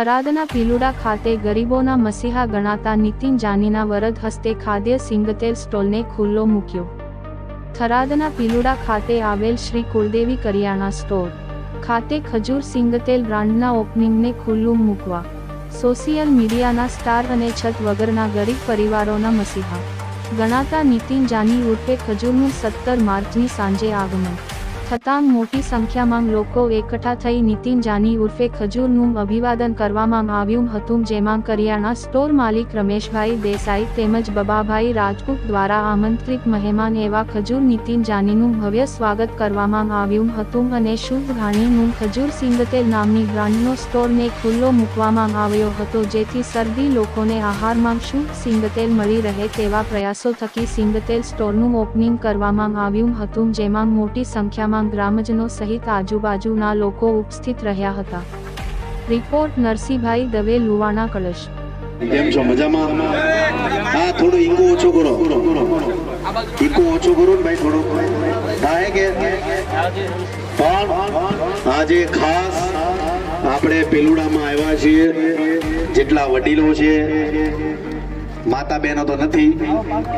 થરાદના પીલુડા ખાતે ગરીબોના મસીહા ગણાતા નીતિન જાનીના વરદ હસ્તે ખાદ્ય સિંગતેલ સ્ટોલને ખુલ્લો મૂક્યો. થરાદના પીલુડા ખાતે આવેલ શ્રી કુળદેવી કરિયાણા સ્ટોર ખાતે ખજૂર સિંગતેલ બ્રાન્ડના ઓપનિંગને ખુલ્લું મૂકવા. સોશિયલ મીડિયાના સ્ટાર અને છત વગરના ગરીબ પરિવારોના મસીહા ગણાતા નીતિન જાની ઉર્ફે ખજૂરનું સત્તર માર્ચની સાંજે આગમન થતાં મોટી સંખ્યામાં લોકો એકઠા થઈ નીતિન જાની ઉર્ફે ખજૂરનું અભિવાદન કરવામાં આવ્યું હતું, જેમાં કરિયાણા સ્ટોર માલિક રમેશભાઈ દેસાઈ તેમજ બબાભાઈ રાજપૂત દ્વારા આમંત્રિત મહેમાન એવા ખજૂર નીતિન જાનીનું ભવ્ય સ્વાગત કરવામાં આવ્યું હતું અને શુભ ઘાણીનું ખજૂર સિંગતેલ નામની બ્રાન્ડનો સ્ટોરને ખુલ્લો મૂકવામાં આવ્યો હતો, જેથી સરદી લોકોને આહારમાં શુભ સિંગતેલ મળી રહે તેવા પ્રયાસો થકી સિંગતેલ સ્ટોરનું ઓપનિંગ કરવામાં આવ્યું હતું, જેમાં મોટી સંખ્યામાં ગ્રામજનો સહિત આજુબાજુના લોકો ઉપસ્થિત રહ્યા હતા. રિપોર્ટ નરસિંહભાઈ દવે, લુવાણા, કળશ. કેમ છો? મજામાં? હા, થોડું ઈકો ઓછો કરો. ઈંગો ઓછો કરો ને ભાઈ થોડો. થાય કે? આજે ખાસ આપણે પેલુડામાં આવ્યા છીએ. જેટલા વડીલો છે માતા બહેનો તો નથી,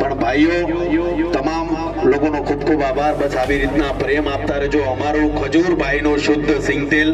પણ ભાઈઓ, તમામ લોકોનો ખૂબ આભાર બસ આવી રીતના પ્રેમ આપતા રહેજો. અમારું ખજૂર ભાઈનું શુદ્ધ સિંગતેલ.